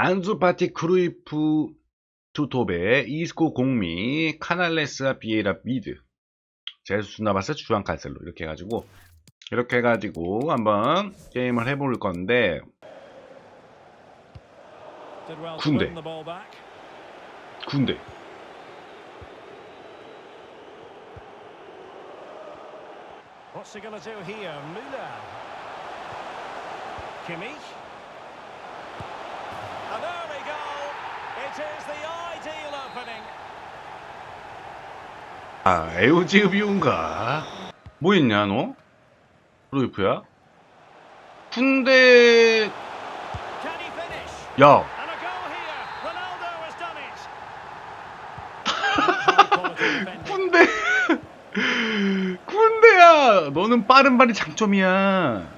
안수 파티 크루이프 투톱에 이스코 공미 카날레스와 비에라 미드 제수스 나바스 주한 칼셀로 이렇게 해가지고 이렇게 해가지고 한번 게임을 해볼 건데 군대. 군대 What's he going do here? Müller. Kimmich. 아 에우지읍이운가? 뭐 있냐 너? 크루이프야? 군대? 야. 군대 군대야. 너는 빠른 발이 장점이야.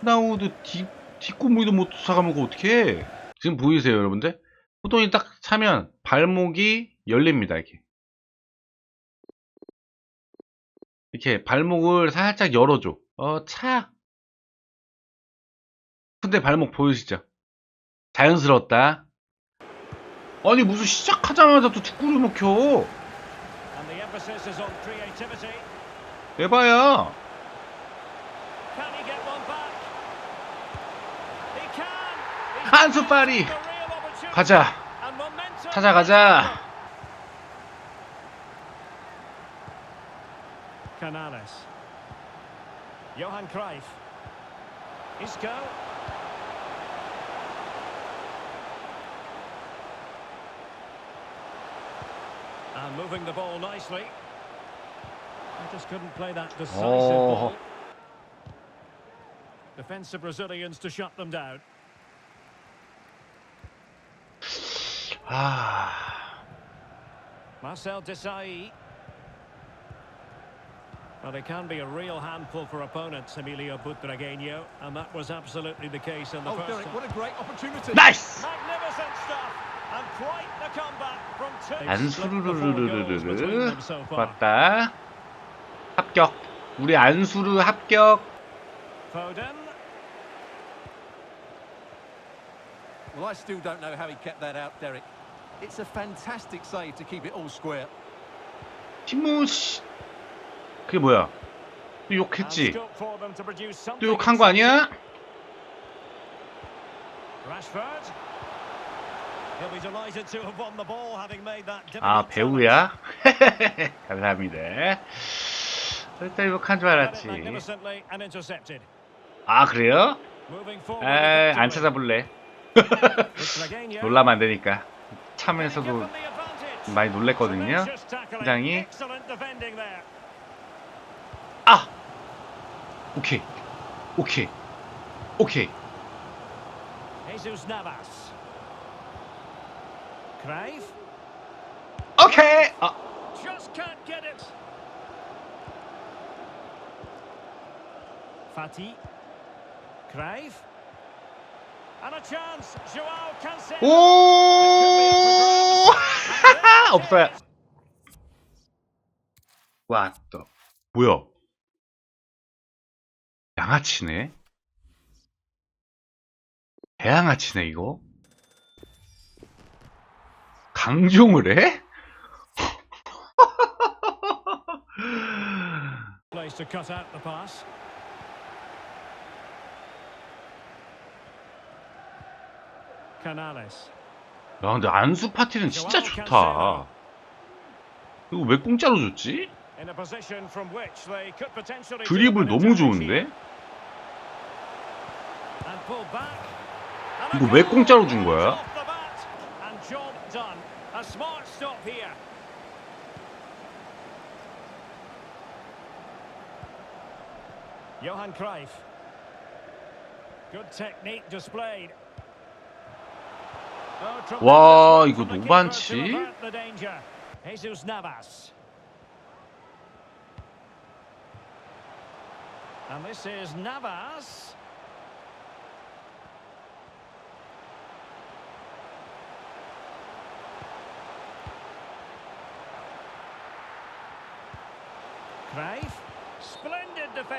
나우도 뒷 뒷골무기도 못 쫓아가면 어떡해? 지금 보이세요 여러분들 호동이 딱 차면 발목이 열립니다 이렇게. 이렇게 발목을 살짝 열어줘. 어 차. 근데 발목 보이시죠? 자연스러웠다. 아니 무슨 시작하자마자 또 뒷골을 먹혀. 에바야. 한수 파리. a real opportunity. 가자 And momentum. 찾아가자 Canales. Johan Cruyff. Isco. And moving the ball nicely. They just couldn't play that decisive Oh. ball. Defensive Brazilians to shut them down. 아 Marcel Desailly. Well, they can be a real handful for opponents, Emilio Butragueño, and that was absolutely the case in the Oh, first Derek, half. what a great opportunity. 나이스 Magnificent stuff, and quite the comeback from two. 안 Split the four goals between 수르르르르르 them so far. 맞다 합격 우리 안수르 합격 Foden, Well, I still don't know how he kept that out, Derek. It's a fantastic save to keep it all square. 티모시 그게 뭐야 또 욕했지 또. 욕한 거 아니야? Rashford. He'll be delighted to have won the ball, having made that 아. 배우야? 감사합니다 절대 욕한 줄 알았지. 아 그래요? Moving forward. 에이 with 안 victory. 찾아볼래. 놀라면 안 되니까 Advantage. 많이 놀랬거든요. 굉장히. 아 오케이 오케이 오케이. 오케이 아. 오! 없어요. 와, 또. 뭐야? 양아치네? 대양아치네, 이거? 강종을 해? Place to cut out the pass. Canales. 야, 근데 안수 파티는 진짜 좋다. 이거 왜 공짜로 줬지? 드리블 너무 좋은데? 이거 왜 공짜로 준 거야? Johan Cruyff. Good technique displayed. Oh, 와, 이거 노반치? And this is Navas.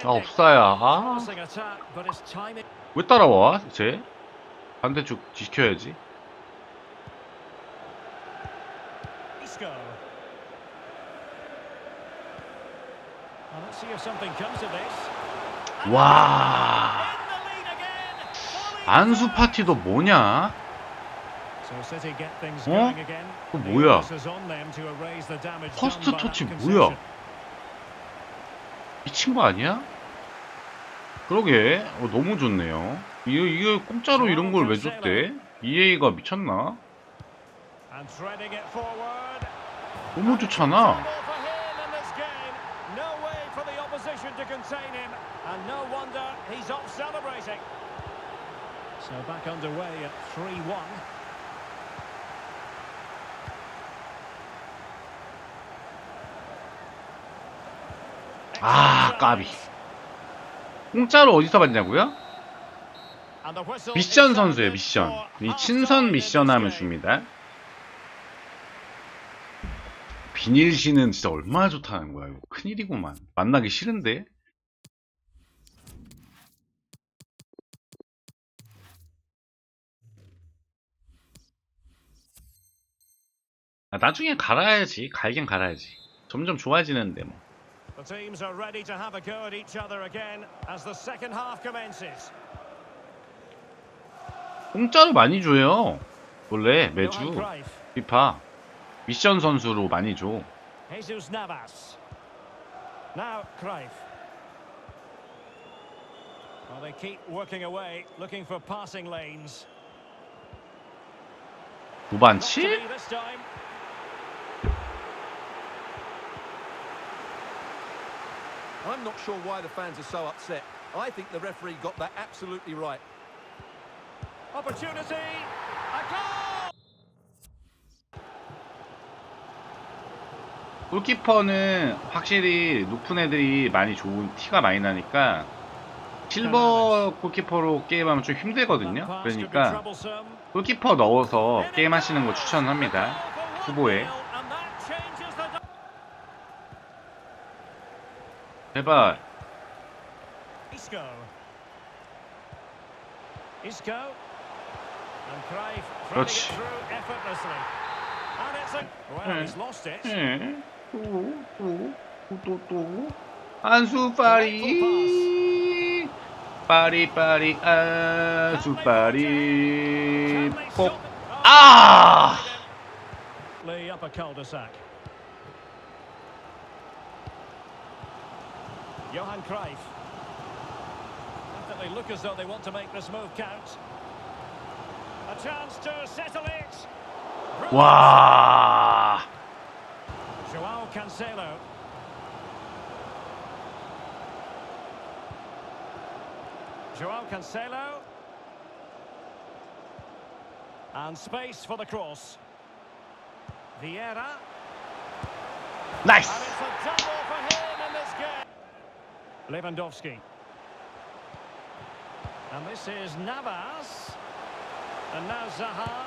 아, 없어야. 아. 왜 따라와, 쟤? 반대쪽 지켜야지. Isco. Well, let's see if something comes of this. 와. 안수. 파티도 뭐냐? 어? The 뭐야? 퍼스트 터치 뭐야? 미친 거 아니야? 그러게 어, 너무 좋네요. 이거 이거 공짜로 이런 걸 왜 줬대? EA가 미쳤나? 너무 좋잖아. Fumble for him in this game. No way for the opposition to contain him. And no wonder he's off celebrating. So back underway at 3-1. 아 까비. 공짜로 어디서 받냐고요? 미션 선수예요 미션. 이 친선 미션 하면 줍니다. 비닐 씨는 진짜 얼마나 좋다는 거야. 이거 큰일이구만. 만나기 싫은데? 아, 나중에 갈아야지. 갈긴 갈아야지. 점점 좋아지는데 뭐. The teams are ready to have a go at each other again as the second half commences. 공짜로 많이 줘요. 원래 매주 피파 미션 선수로 많이 줘. Jesus Navas. Now Cruyff. Well, they keep working away, looking for passing lanes. Not to 무반치? be this time. I'm not sure why the fans are so upset. I think the referee got that absolutely right. Opportunity. A goal. 골키퍼는 확실히 높은 애들이 많이 좋은 티가 많이 나니까 실버 골키퍼로 게임하면 좀 힘들거든요. 그러니까. 골키퍼 넣어서 게임하시는 거 추천합니다. 후보에. 제발 그렇지. through effortlessly. And it's a... Well, 네. he's lost it. 예. 또, 또, 또, 또, 또. 안수 파리 파리 파리 안수 파리 Can they 폭 stop it? Oh, 아! Lee up a cul-de-sac. Johan Cruyff. Definitely look as though they want to make this move count. A chance to settle it. Brilliant. Cancelo. Joao Cancelo. And space for the cross. Vieira. Nice. And it's a double for him in this game. Lewandowski. And this is Navas. And now Zaha.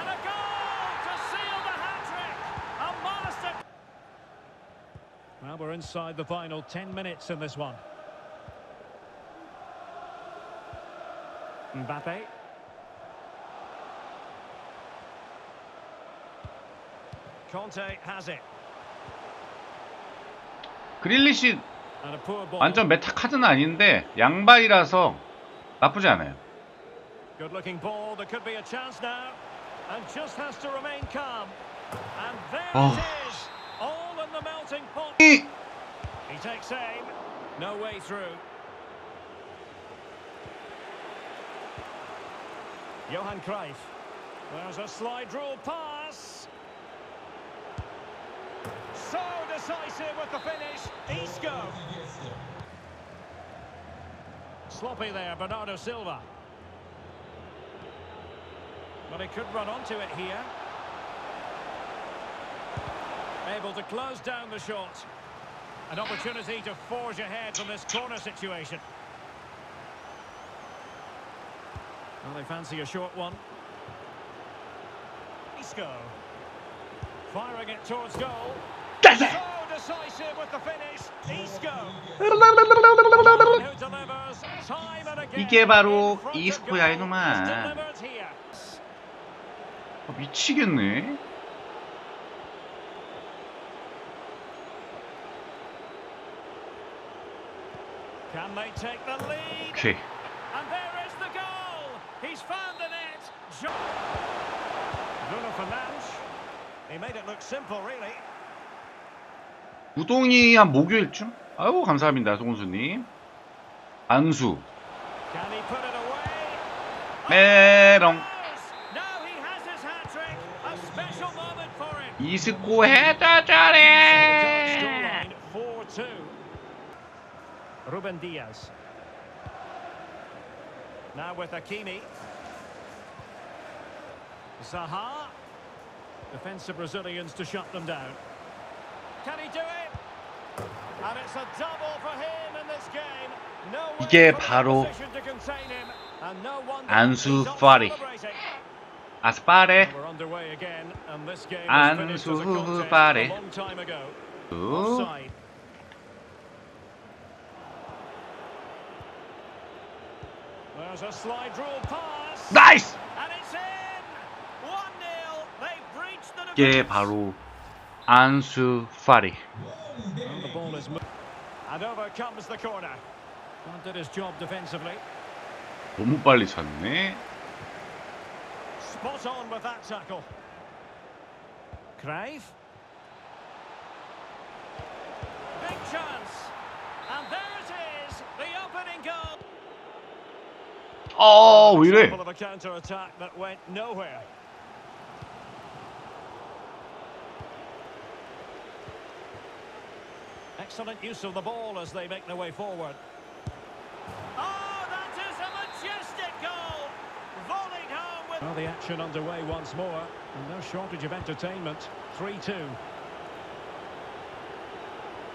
And a goal! Well, we're inside the final 10 minutes in this one. Mbappe. Conte has it. 그릴리시 And a poor ball. 완전 메타 카드는 아닌데 양발이라서 나쁘지 않아요 Good looking ball. There could be a chance now. And just has to remain calm. And there Oh. it is. The melting pot. He takes aim. No way through. Johan Cruyff. There's a slide rule pass. So decisive with the finish. Isco. Sloppy there, Bernardo Silva. But he could run onto it here. Able to close down the shot. An opportunity to forge ahead from this corner situation. Well, they fancy a short one. Isco. Firing it towards goal. So decisive with the finish. Isco. 이게 바로 이스코야. 이놈아. 아, 미치겠네 And they take the lead. 오케이. And there is the goal. He's found the net. Jo- Bruno Fernandes. He made it look simple, really. 우동이 한 목요일쯤? 아유 감사합니다 송은수님. 안수. 메롱. 이스코 헤더 잘해. Scoreline 4-2. Ruben Diaz. Now with Hakimi. Zaha. Defensive Brazilians to shut them down. Can he do it? And it's a double for him in this game. No way 이게 for the 바로 opposition to contain him. And no wonder 안수 he's not 파리. celebrating. 아스파레. We're underway again, and this game was finished as a 안수 contest 파리. a long time ago. 우. Offside. There's a slide rule pass. 나이스. And it's in. 1-0. They've breached the 이게 defense. 바로 안수 파리. And the ball is moved. And over comes the corner. Well, did his job defensively. 너무 빨리 찼네. Spot on with that tackle. Crave. Big chance. And there it is. The opening goal. Oh, yürü. Excellent use of the ball as they make their way forward. Oh, that is a majestic goal! Volleyed home with... Well, the action underway once more. And no shortage of entertainment. 3-2.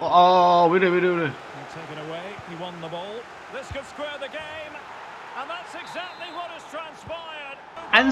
Oh, we do, we do, we do. Taken away. He won the ball. This could square the game and that's exactly what has transpired. 안